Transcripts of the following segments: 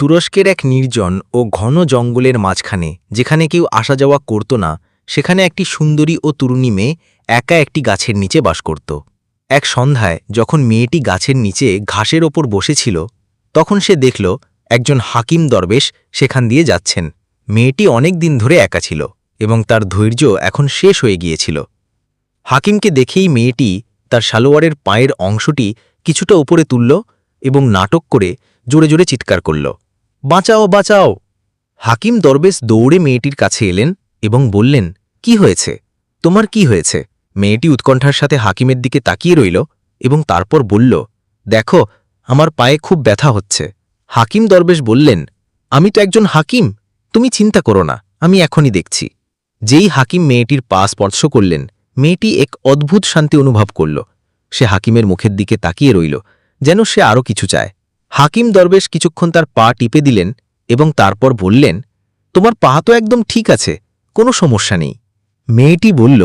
তুরস্কের এক নির্জন ও ঘন জঙ্গলের মাঝখানে, যেখানে কেউ আসা যাওয়া করত না, সেখানে একটি সুন্দরী ও তরুণী মেয়ে একা একটি গাছের নিচে বাস করত। এক সন্ধ্যায় যখন মেয়েটি গাছের নিচে ঘাসের ওপর বসেছিল, তখন সে দেখল একজন হাকিম দরবেশ সেখান দিয়ে যাচ্ছেন। মেয়েটি অনেক দিন ধরে একা ছিল এবং তার ধৈর্য এখন শেষ হয়ে গিয়েছিল। হাকিমকে দেখেই মেয়েটি তার সালোয়ারের পায়ের অংশটি কিছুটা উপরে তুলল এবং নাটক করে জোরে জোরে চিৎকার করল। বাঁচাও বাঁচাও। হাকিম দরবেশ দৌড়ে মেয়েটির কাছে এলেন এবং বললেন, কি হয়েছে? তোমার কি হয়েছে? মেয়েটি উৎকণ্ঠার সাথে হাকিমের দিকে তাকিয়ে রইল এবং তারপর বলল, দেখো, আমার পায়ে খুব ব্যথা হচ্ছে। হাকিম দরবেশ বললেন, আমি তো একজন হাকিম, তুমি চিন্তা করো না, আমি এখনই দেখছি। যেই হাকিম মেয়েটির পা স্পর্শ করলেন, মেয়েটি এক অদ্ভুত শান্তি অনুভব করল। সে হাকিমের মুখের দিকে তাকিয়ে রইল, যেন সে আরও কিছু চায়। হাকিম দরবেশ কিছুক্ষণ তার পা টিপে দিলেন এবং তারপর বললেন, তোমার পা তো একদম ঠিক আছে, কোনো সমস্যা নেই। মেয়েটি বলল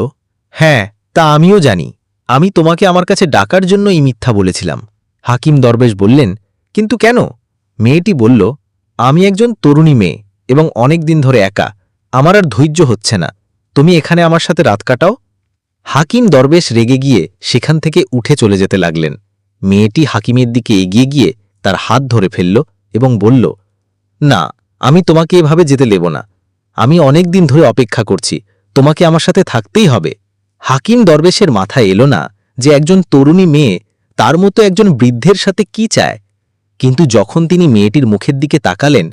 হ্যাঁ তা আমিও জানি। আমি তোমাকে আমার কাছে ডাকার জন্য এই মিথ্যা বলেছিলাম। হাকিম দরবেশ বললেন, কিন্তু কেন? মেয়েটি বলল, আমি একজন তরুণী মেয়ে এবং অনেক দিন ধরে একা। আমার আর ধৈর্য হচ্ছে না। তুমি এখানে আমার সাথে রাত কাটাও? হাকিম দরবেশ রেগে গিয়ে সেখান থেকে উঠে চলে যেতে লাগলেন। মেয়েটি হাকিমের দিকে এগিয়ে গিয়ে তার হাত ধরে ফেলল এবং বলল, না, আমি তোমাকে এভাবে যেতে দেব না। আমি অনেক দিন ধরে অপেক্ষা করছি। তোমাকে আমার সাথে থাকতেই হবে হাকিম দরবেশের মাথায় এলো না যে একজন তরুণী মেয়ে তার মতো একজন বৃদ্ধের সাথে কি চায়। কিন্তু যখন তিনি মেয়েটির মুখের দিকে তাকালেন,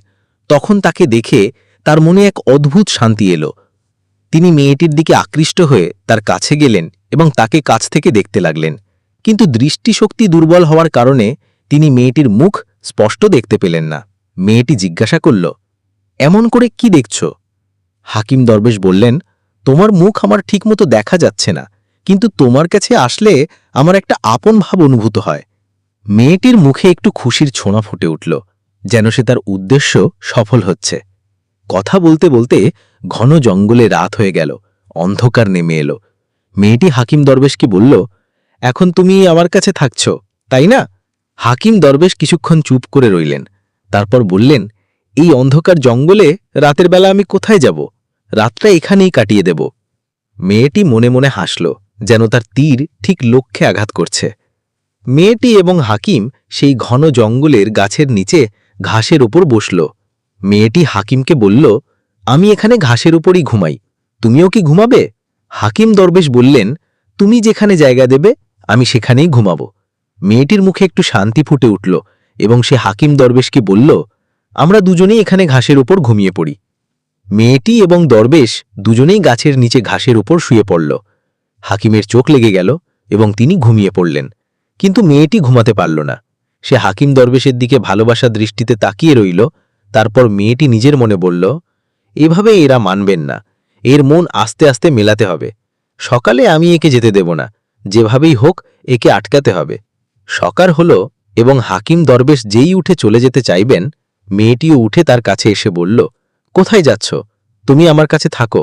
তখন তাকে দেখে তার মনে এক অদ্ভুত শান্তি এলো। তিনি মেয়েটির দিকে আকৃষ্ট হয়ে তার কাছে গেলেন এবং তাকে কাছ থেকে দেখতে লাগলেন। কিন্তু দৃষ্টিশক্তি দুর্বল হওয়ার কারণে তিনি মেয়েটির মুখ স্পষ্ট দেখতে পেলেন না। মেয়েটি জিজ্ঞাসা করল, এমন করে কি দেখছ? হাকিম দরবেশ বললেন, তোমার মুখ আমার ঠিকমতো দেখা যাচ্ছে না, কিন্তু তোমার কাছে আসলে আমার একটা আপন ভাব অনুভূত হয়। মেয়েটির মুখে একটু খুশির ছোঁয়া ফুটে উঠল, যেন সে তার উদ্দেশ্য সফল হচ্ছে। কথা বলতে বলতে ঘন জঙ্গলে রাত হয়ে গেল, অন্ধকার নেমে এলো। মেয়েটি হাকিম দরবেশকে বলল, এখন তুমি আমার কাছে থাকছ, তাই না? হাকিম দরবেশ কিছুক্ষণ চুপ করে রইলেন। তারপর বললেন, এই অন্ধকার জঙ্গলে রাতের বেলা আমি কোথায় যাব? রাতটা এখানেই কাটিয়ে দেব। মেয়েটি মনে মনে হাসল, যেন তার তীর ঠিক লক্ষ্যে আঘাত করছে। মেয়েটি এবং হাকিম সেই ঘন জঙ্গলের গাছের নিচে ঘাসের ওপর বসল। মেয়েটি হাকিমকে বলল, আমি এখানে ঘাসের উপরই ঘুমাই। তুমিও কি ঘুমাবে? হাকিম দরবেশ বললেন, তুমি যেখানে জায়গা দেবে, আমি সেখানেই ঘুমাবো। মেয়েটির মুখে একটু শান্তি ফুটে উঠল এবং সে হাকিম দরবেশকে বলল, আমরা দুজনেই এখানে ঘাসের উপর ঘুমিয়ে পড়ি। মেয়েটি এবং দরবেশ দুজনেই গাছের নিচে ঘাসের উপর শুয়ে পড়ল। হাকিমের চোখ লেগে গেল এবং তিনি ঘুমিয়ে পড়লেন। কিন্তু মেয়েটি ঘুমাতে পারল না। সে হাকিম দরবেশের দিকে ভালোবাসা দৃষ্টিতে তাকিয়ে রইল, তারপর মেয়েটি নিজের মনে বলল, এভাবে এরা মানবেন না। এর মন আস্তে আস্তে মেলাতে হবে। সকালে আমি একে যেতে দেব না। যেভাবেই হোক, একে আটকাতে হবে। সকার হল এবং হাকিম দরবেশ যেই উঠে চলে যেতে চাইবেন, মেয়েটিও উঠে তার কাছে এসে বলল, কোথায় যাচ্ছ? তুমি আমার কাছে থাকো।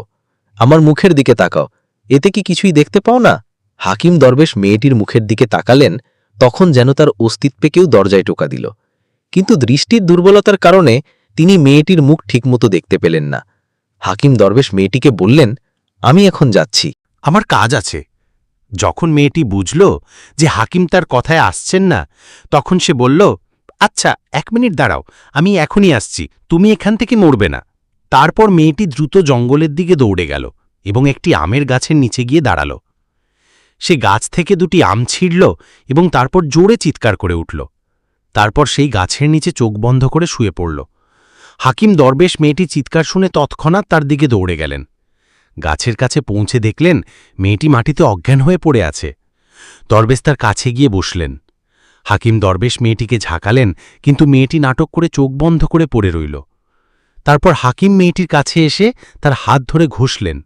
আমার মুখের দিকে তাকাও। এতে কি কিছুই দেখতে পাও না? হাকিম দরবেশ মেয়েটির মুখের দিকে তাকালেন, তখন যেন তার অস্তিত্বে কেউ দরজায় টোকা দিল। কিন্তু দৃষ্টির দুর্বলতার কারণে তিনি মেয়েটির মুখ ঠিকমতো দেখতে পেলেন না। হাকিম দরবেশ মেয়েটিকে বললেন, আমি এখন যাচ্ছি। আমার কাজ আছে। যখন মেয়েটি বুঝল যে হাকিম তার কথায় আসছেন না, তখন সে বলল আচ্ছা এক মিনিট দাঁড়াও, আমি এখনই আসছি, তুমি এখান থেকে মরবে না। তারপর মেয়েটি দ্রুত জঙ্গলের দিকে দৌড়ে গেল এবং একটি আমের গাছের নিচে গিয়ে দাঁড়াল। সে গাছ থেকে দুটি আম ছিঁড়ল এবং তারপর জোরে চিৎকার করে উঠল। তারপর সেই গাছের নিচে চোখ বন্ধ করে শুয়ে পড়ল। হাকিম দরবেশ মেয়েটি চিৎকার শুনে তৎক্ষণাৎ তার দিকে দৌড়ে গেলেন। গাছের কাছে পৌঁছে দেখলেন মেয়েটি মাটিতে অজ্ঞান হয়ে পড়ে আছে। দরবেশ তার কাছে গিয়ে বসলেন। হাকিম দরবেশ মেয়েটিকে ঝাঁকালেন, কিন্তু মেয়েটি নাটক করে চোখ বন্ধ করে পড়ে রইল। তারপর হাকিম মেয়েটির কাছে এসে তার হাত ধরে ঘষলেন,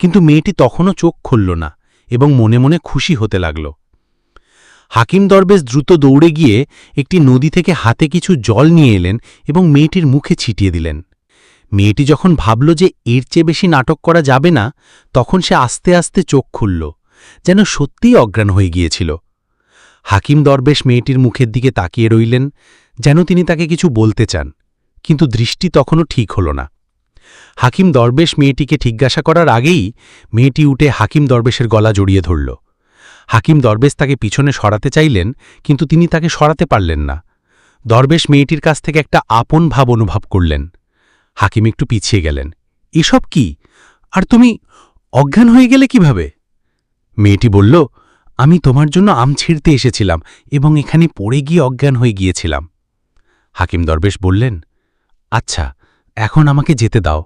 কিন্তু মেয়েটি তখনও চোখ খুলল না এবং মনে মনে খুশি হতে লাগল। হাকিম দরবেশ দ্রুত দৌড়ে গিয়ে একটি নদী থেকে হাতে কিছু জল নিয়ে এলেন এবং মেয়েটির মুখে ছিটিয়ে দিলেন। মেয়েটি যখন ভাবল যে এর চেয়ে বেশি নাটক করা যাবে না, তখন সে আস্তে আস্তে চোখ খুলল, যেন সত্যিই অজ্ঞান হয়ে গিয়েছিল। হাকিম দরবেশ মেয়েটির মুখের দিকে তাকিয়ে রইলেন, যেন তিনি তাকে কিছু বলতে চান, কিন্তু দৃষ্টি তখনও ঠিক হল না। হাকিম দরবেশ মেয়েটিকে জিজ্ঞাসা করার আগেই মেয়েটি উঠে হাকিম দরবেশের গলা জড়িয়ে ধরল। হাকিম দরবেশ তাকে পিছনে সরাতে চাইলেন, কিন্তু তিনি তাকে সরাতে পারলেন না। দরবেশ মেয়েটির কাছ থেকে একটা আপন ভাব অনুভব করলেন। হাকিম একটু পিছিয়ে গেলেন। এসব কি? আর তুমি অজ্ঞান হয়ে গেলে কীভাবে? মেয়েটি বলল, আমি তোমার জন্য আম ছিঁড়তে এসেছিলাম এবং এখানে পড়ে গিয়ে অজ্ঞান হয়ে গিয়েছিলাম। হাকিম দরবেশ বললেন আচ্ছা এখন আমাকে যেতে দাও।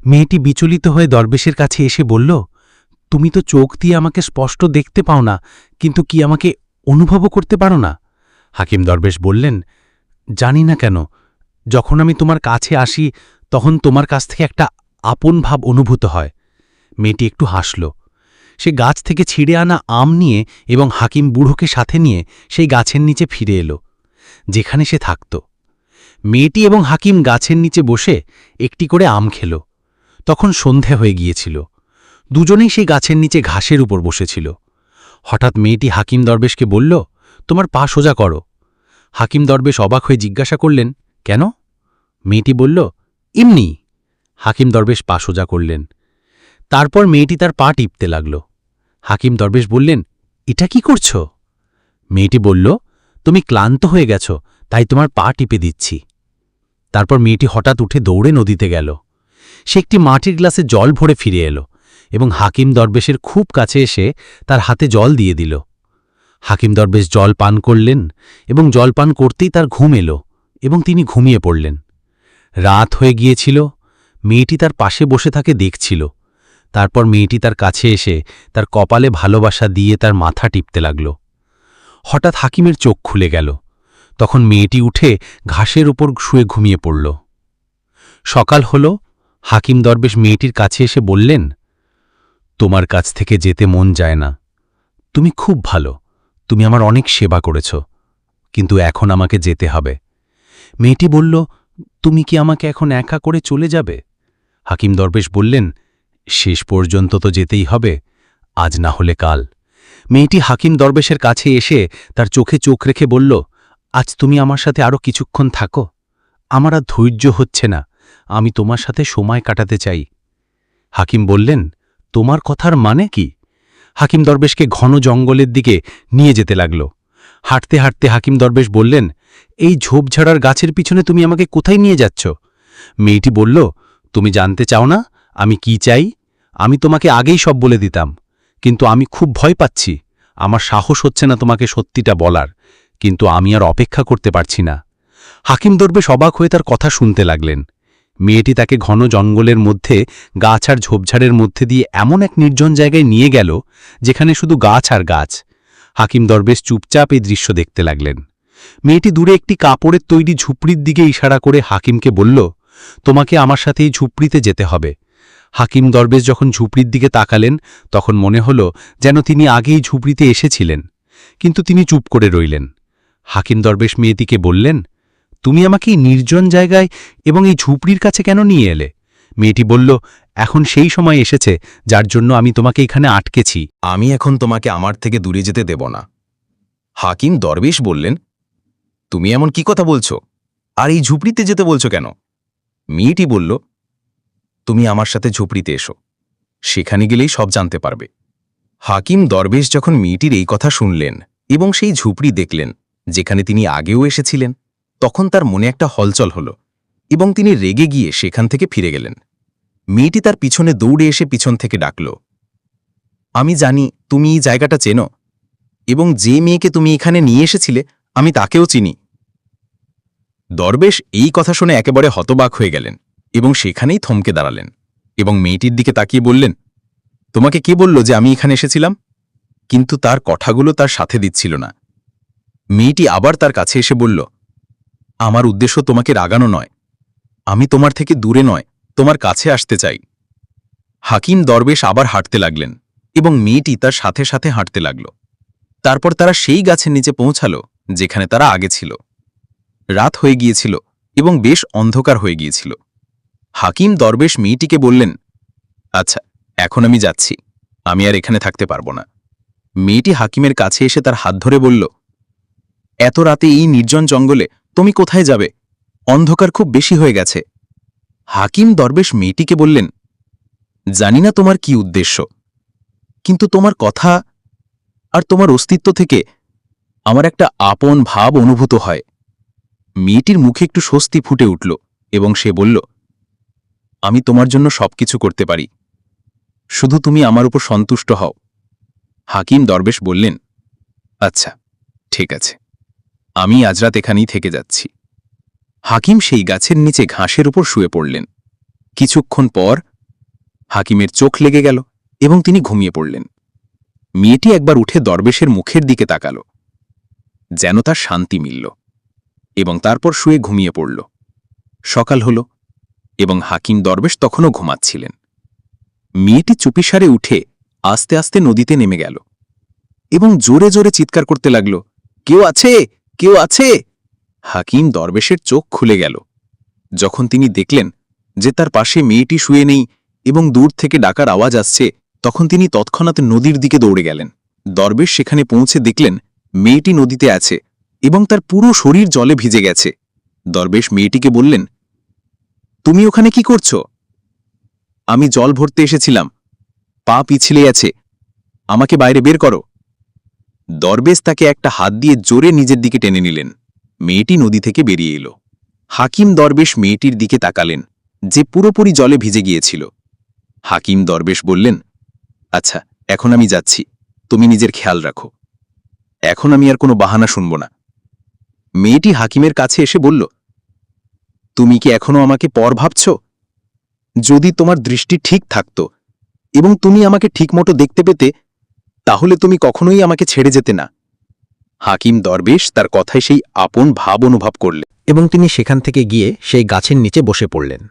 মেয়েটি বিচলিত হয়ে দরবেশের কাছে এসে বলল, তুমি তো চোখ দিয়ে আমাকে স্পষ্ট দেখতে পাও না, কিন্তু কি আমাকে অনুভবও করতে পারো না? হাকিম দরবেশ বললেন, জানি না কেন যখন আমি তোমার কাছে আসি, তখন তোমার কাছ থেকে একটা আপন ভাব অনুভূত হয়। মেয়েটি একটু হাসল। সে গাছ থেকে ছিঁড়ে আনা আম নিয়ে এবং হাকিম বুড়োকে সাথে নিয়ে সেই গাছের নিচে ফিরে এলো, যেখানে সে থাকত। মেয়েটি এবং হাকিম গাছের নিচে বসে একটি করে আম খেল। তখন সন্ধে হয়ে গিয়েছিল। দুজনেই সেই গাছের নিচে ঘাসের উপর বসেছিল। হঠাৎ মেয়েটি হাকিম দরবেশকে বলল, তোমার পা সোজা করো। হাকিম দরবেশ অবাক হয়ে জিজ্ঞাসা করলেন কেন? মেয়েটি বলল এমনি হাকিম দরবেশ পা সোজা করলেন। তারপর মেয়েটি তার পা টিপতে লাগল। হাকিম দরবেশ বললেন, এটা কি করছ? মেয়েটি বলল, তুমি ক্লান্ত হয়ে গেছ, তাই তোমার পা টিপে দিচ্ছি। তারপর মেয়েটি হঠাৎ উঠে দৌড়ে নদীতে গেল। সে একটি মাটির গ্লাসে জল ভরে ফিরে এলো এবং হাকিম দরবেশের খুব কাছে এসে তার হাতে জল দিয়ে দিল। হাকিম দরবেশ জল পান করলেন এবং জল পান করতেই তার ঘুম এলো। এবং তিনি ঘুমিয়ে পড়লেন। রাত হয়ে গিয়েছিল, মেয়েটি তার পাশে বসে থাকে দেখছিল। তারপর মেয়েটি তার কাছে এসে তার কপালে ভালোবাসা দিয়ে তার মাথা টিপতে লাগল। হঠাৎ হাকিমের চোখ খুলে গেল। তখন মেয়েটি উঠে ঘাসের উপর শুয়ে ঘুমিয়ে পড়ল। সকাল হল, হাকিম দরবেশ মেয়েটির কাছে এসে বললেন, তোমার কাছ থেকে যেতে মন যায় না। তুমি খুব ভালো, তুমি আমার অনেক সেবা করেছ, কিন্তু এখন আমাকে যেতে হবে। মেয়েটি বলল, তুমি কি আমাকে এখন একা করে চলে যাবে? হাকিম দরবেশ বললেন, শেষ পর্যন্ত তো যেতেই হবে, আজ না হলে কাল। মেয়েটি হাকিম দরবেশের কাছে এসে তার চোখে চোখ রেখে বলল, আজ তুমি আমার সাথে আরও কিছুক্ষণ থাকো, আমার আর ধৈর্য হচ্ছে না, আমি তোমার সাথে সময় কাটাতে চাই। হাকিম বললেন, তোমার কথার মানে কি? হাকিম দরবেশকে ঘন জঙ্গলের দিকে নিয়ে যেতে লাগল। হাঁটতে হাঁটতে হাকিম দরবেশ বললেন এই ঝোপঝাড়ার গাছের পিছনে তুমি আমাকে কোথায় নিয়ে যাচ্ছ? মেয়েটি বলল, তুমি জানতে চাও না, আমি কি চাই? আমি তোমাকে আগেই সব বলে দিতাম, কিন্তু আমি খুব ভয় পাচ্ছি। আমার সাহস হচ্ছে না তোমাকে সত্যিটা বলার, কিন্তু আমি আর অপেক্ষা করতে পারছি না। হাকিম দরবেশ অবাক হয়ে তার কথা শুনতে লাগলেন। মেয়েটি তাকে ঘন জঙ্গলের মধ্যে, গাছ আর ঝোপঝাড়ের মধ্যে দিয়ে এমন এক নির্জন জায়গায় নিয়ে গেল, যেখানে শুধু গাছ আর গাছ। হাকিম দরবেশ চুপচাপ এই দৃশ্য দেখতে লাগলেন। মেয়েটি দূরে একটি কাপড়ের তৈরি ঝুপড়ির দিকে ইশারা করে হাকিমকে বলল, তোমাকে আমার সাথে এই ঝুপড়িতে যেতে হবে। হাকিম দরবেশ যখন ঝুপড়ির দিকে তাকালেন, তখন মনে হল যেন তিনি আগেই ঝুপড়িতে এসেছিলেন। কিন্তু তিনি চুপ করে রইলেন। হাকিম দরবেশ মেয়েটিকে বললেন, তুমি আমাকে এই নির্জন জায়গায় এবং এই ঝুপড়ির কাছে কেন নিয়ে এলে? মেয়েটি বলল, এখন সেই সময় এসেছে যার জন্য আমি তোমাকে এখানে আটকেছি। আমি এখন তোমাকে আমার থেকে দূরে যেতে দেব না। হাকিম দরবেশ বললেন তুমি এমন কি কথা বলছো? আর এই ঝুপড়িতে যেতে বলছো কেন? মেয়েটি বলল, তুমি আমার সাথে ঝুপড়িতে এসো। সেখানে গেলেই সব জানতে পারবে। হাকিম দরবেশ যখন মেয়েটির এই কথা শুনলেন এবং সেই ঝুপড়ি দেখলেন, যেখানে তিনি আগেও এসেছিলেন, তখন তার মনে একটা হলচল হল এবং তিনি রেগে গিয়ে সেখান থেকে ফিরে গেলেন। মেয়েটি তার পিছনে দৌড়ে এসে পিছন থেকে ডাকল, আমি জানি তুমি এই জায়গাটা চেনো এবং যে মেয়েকে তুমি এখানে নিয়ে এসেছিলে, আমি তাকেও চিনি। দরবেশ এই কথা শুনে একেবারে হতবাক হয়ে গেলেন এবং সেখানেই থমকে দাঁড়ালেন এবং মেয়েটির দিকে তাকিয়ে বললেন, তোমাকে কে বলল যে আমি এখানে এসেছিলাম? কিন্তু তার কথাগুলো তার সাথে দিচ্ছিল না। মেয়েটি আবার তার কাছে এসে বলল, আমার উদ্দেশ্য তোমাকে রাগানো নয়। আমি তোমার থেকে দূরে নয়, তোমার কাছে আসতে চাই। হাকিম দরবেশ আবার হাঁটতে লাগলেন এবং মেয়েটি তার সাথে সাথে হাঁটতে লাগল। তারপর তারা সেই গাছের নিচে পৌঁছালো, যেখানে তারা আগে ছিল। রাত হয়ে গিয়েছিল এবং বেশ অন্ধকার হয়ে গিয়েছিল। হাকিম দরবেশ মেয়েটিকে বললেন আচ্ছা এখন আমি যাচ্ছি। আমি আর এখানে থাকতে পারব না। মেয়েটি হাকিমের কাছে এসে তার হাত ধরে বলল, এত রাতে এই নির্জন জঙ্গলে তুমি কোথায় যাবে? অন্ধকার খুব বেশি হয়ে গেছে। হাকিম দরবেশ মেয়েটিকে বললেন, জানি না তোমার কি উদ্দেশ্য, কিন্তু তোমার কথা আর তোমার অস্তিত্ব থেকে আমার একটা আপন ভাব অনুভূত হয়। মেয়েটির মুখে একটু স্বস্তি ফুটে উঠল এবং সে বলল, আমি তোমার জন্য সবকিছু করতে পারি। শুধু তুমি আমার উপর সন্তুষ্ট হও। হাকিম দরবেশ বললেন আচ্ছা ঠিক আছে। আমি আজ রাত এখানেই থেকে যাচ্ছি। হাকিম সেই গাছের নিচে ঘাসের উপর শুয়ে পড়লেন। কিছুক্ষণ পর হাকিমের চোখ লেগে গেল এবং তিনি ঘুমিয়ে পড়লেন। মেয়েটি একবার উঠে দরবেশের মুখের দিকে তাকাল। যেন তার শান্তি মিলল। এবং তারপর শুয়ে ঘুমিয়ে পড়ল। সকাল হল এবং হাকিম দরবেশ তখনও ঘুমাচ্ছিলেন। মেয়েটি চুপিসারে উঠে আস্তে আস্তে নদীতে নেমে গেল এবং জোরে জোরে চিৎকার করতে লাগল, কেউ আছে? কেউ আছে? হাকিম দরবেশের চোখ খুলে গেল। যখন তিনি দেখলেন যে তার পাশে মেয়েটি শুয়ে নেই এবং দূর থেকে ডাকার আওয়াজ আসছে, তখন তিনি তৎক্ষণাৎ নদীর দিকে দৌড়ে গেলেন। দরবেশ সেখানে পৌঁছে দেখলেন মেয়েটি নদীতে আছে এবং তার পুরো শরীর জলে ভিজে গেছে। দরবেশ মেয়েটিকে বললেন, তুমি ওখানে কি করছ? আমি জল ভরতে এসেছিলাম। পা পিছলে আছে। আমাকে বাইরে বের করো। দরবেশ তাকে একটা হাত দিয়ে জোরে নিজের দিকে টেনে নিলেন। মেয়েটি নদী থেকে বেরিয়ে এলো। হাকিম দরবেশ মেয়েটির দিকে তাকালেন, যে পুরোপুরি জলে ভিজে গিয়েছিল। হাকিম দরবেশ বললেন আচ্ছা এখন আমি যাচ্ছি। তুমি নিজের খেয়াল রাখো। এখন আমি আর কোনো বাহানা শুনব না। মেয়েটি হাকিমের কাছে এসে বলল, তুমি কি এখনও আমাকে পর ভাবছ? যদি তোমার দৃষ্টি ঠিক থাকত এবং তুমি আমাকে ঠিকমতো দেখতে পেতে, তাহলে তুমি কখনোই আমাকে ছেড়ে যেতে না। হাকিম দরবেশ তার কথায় সেই আপন ভাব অনুভব করলে এবং তিনি সেখান থেকে গিয়ে সেই গাছের নিচে বসে পড়লেন।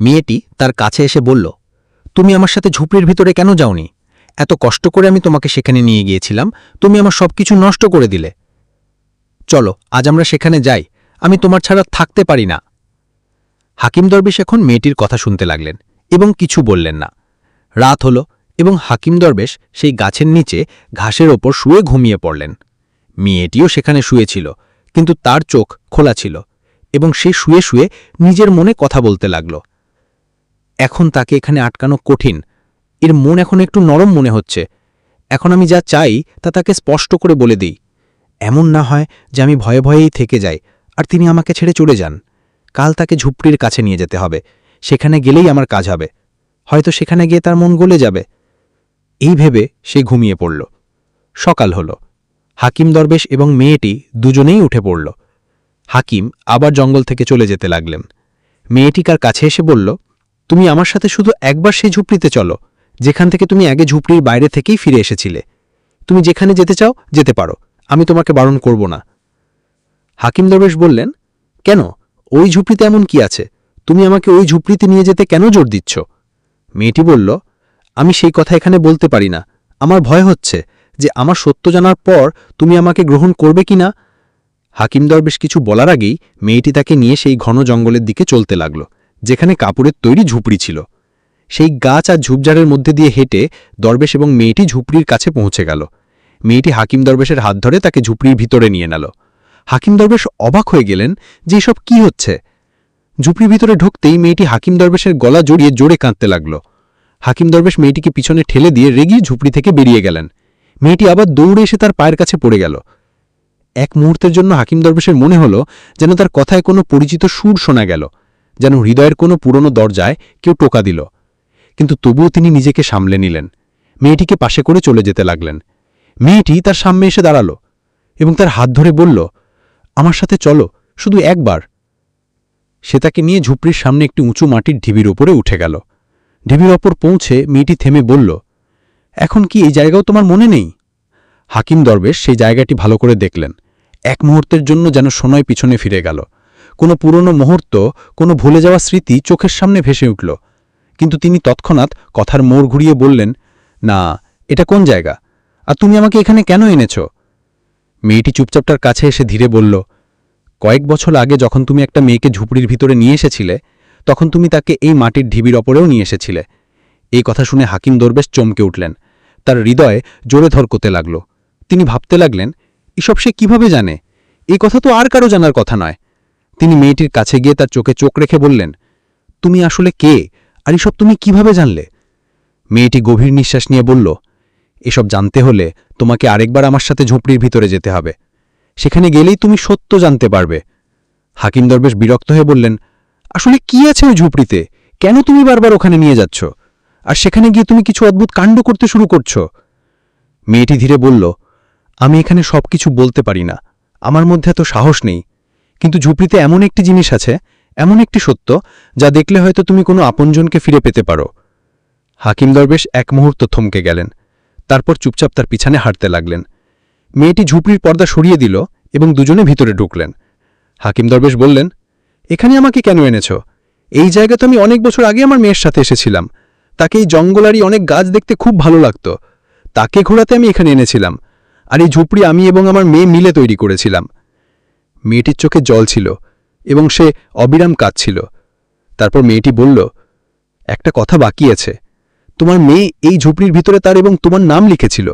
মেয়েটি তার কাছে এসে বলল, তুমি আমার সাথে ঝুপড়ির ভিতরে কেন যাওনি? এত কষ্ট করে আমি তোমাকে সেখানে নিয়ে গিয়েছিলাম। তুমি আমার সবকিছু নষ্ট করে দিলে। চলো, আজ আমরা সেখানে যাই। আমি তোমার ছাড়া থাকতে পারি না। হাকিম দরবেশ এখন মেয়েটির কথা শুনতে লাগলেন এবং কিছু বললেন না। রাত হল এবং হাকিম দরবেশ সেই গাছের নিচে ঘাসের ওপর শুয়ে ঘুমিয়ে পড়লেন। মেয়েটিও সেখানে শুয়েছিল, কিন্তু তার চোখ খোলা ছিল এবং সে শুয়ে শুয়ে নিজের মনে কথা বলতে লাগল। এখন তাকে এখানে আটকানো কঠিন। এর মন এখন একটু নরম মনে হচ্ছে। এখন আমি যা চাই তা তাকে স্পষ্ট করে বলে দিই। এমন না হয় যে আমি ভয়ে ভয়েই থেকে যাই আর তিনি আমাকে ছেড়ে চলে যান। কাল তাকে ঝুপড়ির কাছে নিয়ে যেতে হবে। সেখানে গেলেই আমার কাজ হবে। হয়তো সেখানে গিয়ে তার মন গলে যাবে। এই ভেবে সে ঘুমিয়ে পড়ল। সকাল হল। হাকিম দরবেশ এবং মেয়েটি দুজনেই উঠে পড়ল। হাকিম আবার জঙ্গল থেকে চলে যেতে লাগলেন। মেয়েটি কার কাছে এসে বলল, তুমি আমার সাথে শুধু একবার সেই ঝুপড়িতে চলো, যেখান থেকে তুমি আগে ঝুপড়ির বাইরে থেকেই ফিরে এসেছিলে। তুমি যেখানে যেতে চাও, যেতে পারো। আমি তোমাকে বারণ করব না। হাকিম দরবেশ বললেন, কেন? ওই ঝুপড়িতে এমন কি আছে? তুমি আমাকে ওই ঝুপড়িতে নিয়ে যেতে কেন জোর দিচ্ছ? মেয়েটি বলল, আমি সেই কথা এখানে বলতে পারি না। আমার ভয় হচ্ছে যে আমার সত্য জানার পর তুমি আমাকে গ্রহণ করবে কি না? হাকিম দরবেশ কিছু বলার আগেই মেয়েটি তাকে নিয়ে সেই ঘন জঙ্গলের দিকে চলতে লাগল, যেখানে কাপড়ের তৈরি ঝুপড়ি ছিল। সেই গাছ আর ঝুপঝাড়ের মধ্যে দিয়ে হেঁটে দরবেশ এবং মেয়েটি ঝুপড়ির কাছে পৌঁছে গেল। মেয়েটি হাকিম দরবেশের হাত ধরে তাকে ঝুপড়ির ভিতরে নিয়ে নিল। হাকিম দরবেশ অবাক হয়ে গেলেন যে এসব কি হচ্ছে। ঝুপড়ির ভিতরে ঢুকতেই মেয়েটি হাকিম দরবেশের গলা জড়িয়ে জোরে কাঁদতে লাগল। হাকিম দরবেশ মেয়েটিকে পিছনে ঠেলে দিয়ে রেগিয়ে ঝুপড়ি থেকে বেরিয়ে গেলেন। মেয়েটি আবার দৌড়ে এসে তার পায়ের কাছে পড়ে গেল। এক মুহূর্তের জন্য হাকিম দরবেশের মনে হল যেন তার কথায় কোনো পরিচিত সুর শোনা গেল, যেন হৃদয়ের কোনো পুরনো দরজায় কেউ টোকা দিল। কিন্তু তবুও তিনি নিজেকে সামলে নিলেন। মেয়েটিকে পাশে করে চলে যেতে লাগলেন। মেয়েটি তার সামনে এসে দাঁড়াল এবং তার হাত ধরে বলল, আমার সাথে চলো, শুধু একবার। সে তাকে নিয়ে ঝুপড়ির সামনে একটি উঁচু মাটির ঢিবির ওপরে উঠে গেল। ঢিবির ওপর পৌঁছে মেয়েটি থেমে বলল, এখন কি এই জায়গাও তোমার মনে নেই? হাকিম দরবেশ সেই জায়গাটি ভালো করে দেখলেন। এক মুহূর্তের জন্য যেন সোনয় পিছনে ফিরে গেল। কোনো পুরনো মুহূর্ত, কোনো ভুলে যাওয়া স্মৃতি চোখের সামনে ভেসে উঠল। কিন্তু তিনি তৎক্ষণাৎ কথার মোড় ঘুরিয়ে বললেন, না, এটা কোন জায়গা? আর তুমি আমাকে এখানে কেন এনেছ? মেয়েটি চুপচাপটার কাছে এসে ধীরে বলল, কয়েক বছর আগে যখন তুমি একটা মেয়েকে ঝুপড়ির ভিতরে নিয়ে এসেছিলে, তখন তুমি তাকে এই মাটির ঢিবির ওপরেও নিয়ে এসেছিলে। এই কথা শুনে হাকিম দরবেশ চমকে উঠলেন। তার হৃদয়ে জোরে ধরকতে লাগল। তিনি ভাবতে লাগলেন, এসব সে কীভাবে জানে? এই কথা তো আর কারও জানার কথা নয়। তিনি মেয়েটির কাছে গিয়ে তার চোখে চোখ রেখে বললেন, তুমি আসলে কে? আর এসব তুমি কীভাবে জানলে? মেয়েটি গভীর নিঃশ্বাস নিয়ে বলল এসব জানতে হলে তোমাকে আরেকবার আমার সাথে ঝুপড়ির ভিতরে যেতে হবে। সেখানে গেলেই তুমি সত্য জানতে পারবে। হাকিম দরবেশ বিরক্ত হয়ে বললেন, আসলে কি আছে ওই ঝুপড়িতে? কেন তুমি বারবার ওখানে নিয়ে যাচ্ছ? আর সেখানে গিয়ে তুমি কিছু অদ্ভুত কাণ্ড করতে শুরু করছ? মেয়েটি ধীরে বলল, আমি এখানে সবকিছু বলতে পারি না। আমার মধ্যে এত সাহস নেই। কিন্তু ঝুপড়িতে এমন একটি জিনিস আছে, এমন একটি সত্য, যা দেখলে হয়তো তুমি কোনো আপনজনকে ফিরে পেতে পারো। হাকিম দরবেশ এক মুহূর্ত থমকে গেলেন। তারপর চুপচাপ তার পিছনে হাঁটতে লাগলেন। মেয়েটি ঝুপড়ির পর্দা সরিয়ে দিল এবং দুজনে ভিতরে ঢুকলেন। হাকিম দরবেশ বললেন, এখানে আমাকে কেন এনেছ? এই জায়গা তো আমি অনেক বছর আগে আমার মেয়ের সাথে এসেছিলাম। তাকে এই জঙ্গলারি অনেক গাছ দেখতে খুব ভালো লাগতো। তাকে ঘোরাতে আমি এখানে এনেছিলাম। আর এই ঝুপড়ি আমি এবং আমার মেয়ে মিলে তৈরি করেছিলাম। মেয়েটির চোখে জল ছিল এবং সে অবিরাম কাঁদছিল। তারপর মেয়েটি বলল, একটা কথা বাকি আছে। তোমার মেয়ে এই ঝুপড়ির ভিতরে তার এবং তোমার নাম লিখেছিল।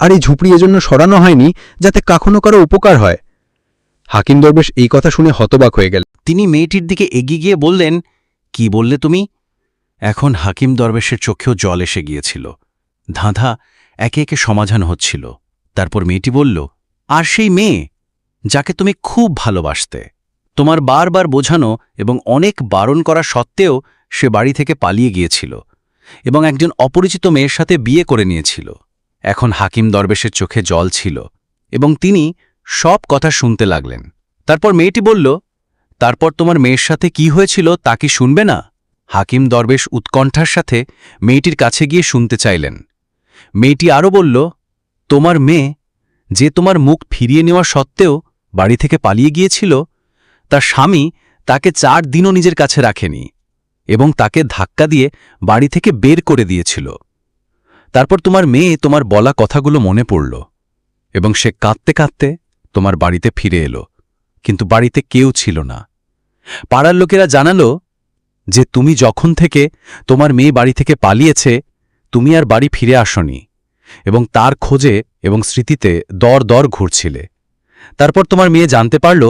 আর এই ঝুপড়ি এজন্য সরানো হয়নি যাতে কখনো কারও উপকার হয়। হাকিম দরবেশ এই কথা শুনে হতবাক হয়ে গেল। তিনি মেয়েটির দিকে এগিয়ে গিয়ে বললেন, কি বললে তুমি? এখন হাকিম দরবেশের চোখেও জল এসে গিয়েছিল। ধাঁধা একে একে সমাধান হচ্ছিল। তারপর মেয়েটি বলল, আর সেই মেয়ে, যাকে তুমি খুব ভালোবাসতে। তোমার বারবার বোঝানো এবং অনেক বারণ করা সত্ত্বেও সে বাড়ি থেকে পালিয়ে গিয়েছিল। এবং একজন অপরিচিত মেয়ের সাথে বিয়ে করে নিয়েছিল। এখন হাকিম দরবেশের চোখে জল ছিল এবং তিনি সব কথা শুনতে লাগলেন। তারপর মেয়েটি বলল, তারপর তোমার মেয়ের সাথে কি হয়েছিল তা কি শুনবে না? হাকিম দরবেশ উৎকণ্ঠার সাথে মেয়েটির কাছে গিয়ে শুনতে চাইলেন। মেয়েটি আরও বলল, তোমার মেয়ে যে তোমার মুখ ফিরিয়ে নেওয়া সত্ত্বেও বাড়ি থেকে পালিয়ে গিয়েছিল, তার স্বামী তাকে চার দিনও নিজের কাছে রাখেনি। এবং তাকে ধাক্কা দিয়ে বাড়ি থেকে বের করে দিয়েছিল। তারপর তোমার মেয়ে তোমার বলা কথাগুলো মনে পড়ল এবং সে কাঁদতে কাঁদতে তোমার বাড়িতে ফিরে এলো। কিন্তু বাড়িতে কেউ ছিল না। পাড়ার লোকেরা জানালো যে তুমি যখন থেকে তোমার মেয়ে বাড়ি থেকে পালিয়েছে, তুমি আর বাড়ি ফিরে আসনি এবং তার খোঁজে এবং স্মৃতিতে দর দর ঘুরছিলে। তারপর তোমার মেয়ে জানতে পারল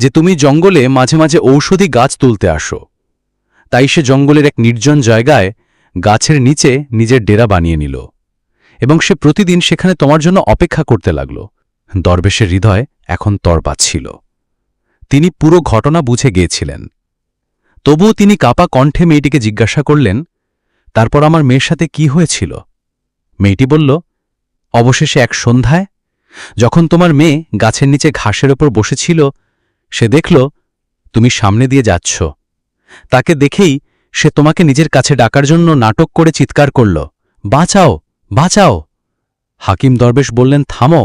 যে তুমি জঙ্গলে মাঝে মাঝে ঔষধি গাছ তুলতে আসো। তাই সে জঙ্গলের এক নির্জন জায়গায় গাছের নিচে নিজের ডেরা বানিয়ে নিল এবং সে প্রতিদিন সেখানে তোমার জন্য অপেক্ষা করতে লাগল। দরবেশের হৃদয় এখন তরপাচ্ছিল তিনি পুরো ঘটনা বুঝে গিয়েছিলেন। তবুও তিনি কাপা কণ্ঠে মেয়েটিকে জিজ্ঞাসা করলেন, তারপর আমার মেয়ের সাথে কি হয়েছিল? মেয়েটি বলল, অবশেষে এক সন্ধ্যায়, যখন তোমার মেয়ে গাছের নিচে ঘাসের ওপর বসেছিল, সে দেখল, তুমি সামনে দিয়ে যাচ্ছ। তাকে দেখেই সে তোমাকে নিজের কাছে ডাকার জন্য নাটক করে চিৎকার করল, বাঁচাও বাঁচাও। হাকিম দরবেশ বললেন, থামো,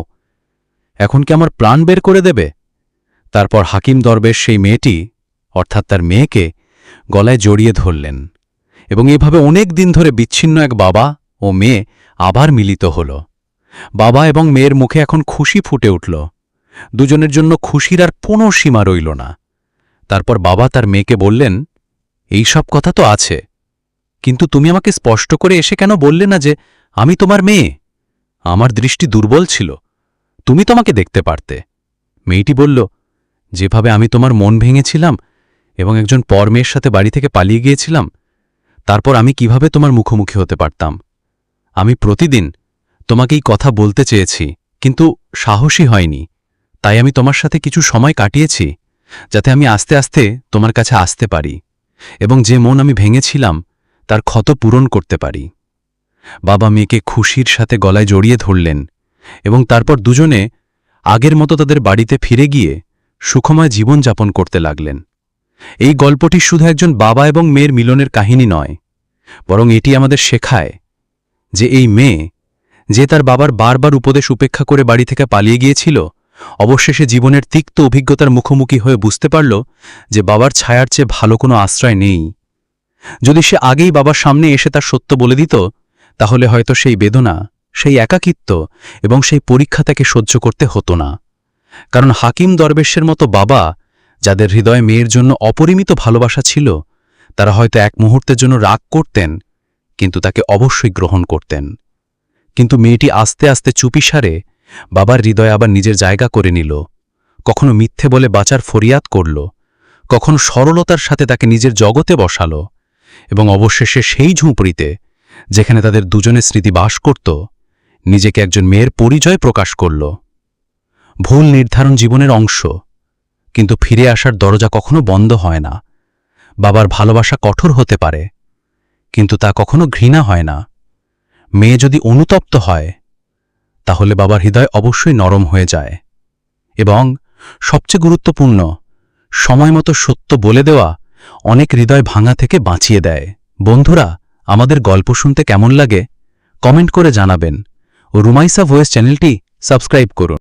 এখন কি আমার প্রাণ বের করে দেবে? তারপর হাকিম দরবেশ সেই মেয়েটি, অর্থাৎ তার মেয়েকে, গলায় জড়িয়ে ধরলেন এবং এভাবে অনেক দিন ধরে বিচ্ছিন্ন এক বাবা ও মেয়ে আবার মিলিত হল। বাবা এবং মেয়ের মুখে এখন খুশি ফুটে উঠল। দুজনের জন্য খুশির আর কোনো সীমা রইল না। তারপর বাবা তার মেয়েকে বললেন এই সব কথা তো আছে। কিন্তু তুমি আমাকে স্পষ্ট করে এসে কেন বললে না যে আমি তোমার মেয়ে? আমার দৃষ্টি দুর্বল ছিল। তুমি তো আমাকে দেখতে পারতে। মেয়েটি বলল, যেভাবে আমি তোমার মন ভেঙেছিলাম এবং একজন পর মেয়ের সাথে বাড়ি থেকে পালিয়ে গিয়েছিলাম, তারপর আমি কীভাবে তোমার মুখোমুখি হতে পারতাম? আমি প্রতিদিন তোমাকে এই কথা বলতে চেয়েছি, কিন্তু সাহসী হয়নি। তাই আমি তোমার সাথে কিছু সময় কাটিয়েছি, যাতে আমি আস্তে আস্তে তোমার কাছে আসতে পারি। এবং যে মন আমি ভেঙেছিলাম, তার ক্ষত পূরণ করতে পারি। বাবা মেয়েকে খুশির সাথে গলায় জড়িয়ে ধরলেন এবং তারপর দুজনে আগের মতো তাদের বাড়িতে ফিরে গিয়ে সুখময় জীবনযাপন করতে লাগলেন। এই গল্পটি শুধু একজন বাবা এবং মেয়ের মিলনের কাহিনী নয়, বরং এটি আমাদের শেখায় যে এই মেয়ে, যে তার বাবার বারবার উপদেশ উপেক্ষা করে বাড়ি থেকে পালিয়ে গিয়েছিল অবশেষে জীবনের তিক্ত অভিজ্ঞতার মুখোমুখি হয়ে বুঝতে পারল যে বাবার ছায়ার চেয়ে ভালো কোনো আশ্রয় নেই। যদি সে আগেই বাবার সামনে এসে তার সত্য বলে দিত, তাহলে হয়তো সেই বেদনা, সেই একাকিত্ব এবং সেই পরীক্ষা তাকে সহ্য করতে হতো না। কারণ হাকিম দরবেশের মতো বাবা, যাদের হৃদয়ে মেয়ের জন্য অপরিমিত ভালোবাসা ছিল, তারা হয়তো এক মুহূর্তের জন্য রাগ করতেন, কিন্তু তাকে অবশ্যই গ্রহণ করতেন। কিন্তু মেয়েটি আস্তে আস্তে চুপিসারে বাবার হৃদয়ে আবার নিজের জায়গা করে নিল। কখনো মিথ্যে বলে বাঁচার ফরিয়াদ করল। কখনো সরলতার সাথে তাকে নিজের জগতে বসালো। এবং অবশেষে সেই ঝুঁপড়িতে, যেখানে তাদের দুজনের স্মৃতি বাস করত, নিজেকে একজন মেয়ের পরিচয় প্রকাশ করল। ভুল নির্ধারণ জীবনের অংশ, কিন্তু ফিরে আসার দরজা কখনো বন্ধ হয় না। বাবার ভালোবাসা কঠোর হতে পারে, কিন্তু তা কখনো ঘৃণা হয় না। মেয়ে যদি অনুতপ্ত হয় তাহলে বাবার হৃদয় অবশ্যই নরম হয়ে যায়। এবং সবচেয়ে গুরুত্বপূর্ণ, সময় মতো সত্য বলে দেওয়া অনেক হৃদয় ভাঙা থেকে বাঁচিয়ে দেয়। বন্ধুরা, আমাদের গল্প শুনতে কেমন লাগে? কমেন্ট করে জানাবেন। ও রুমাইসা ভয়েস চ্যানেলটি সাবস্ক্রাইব করুন।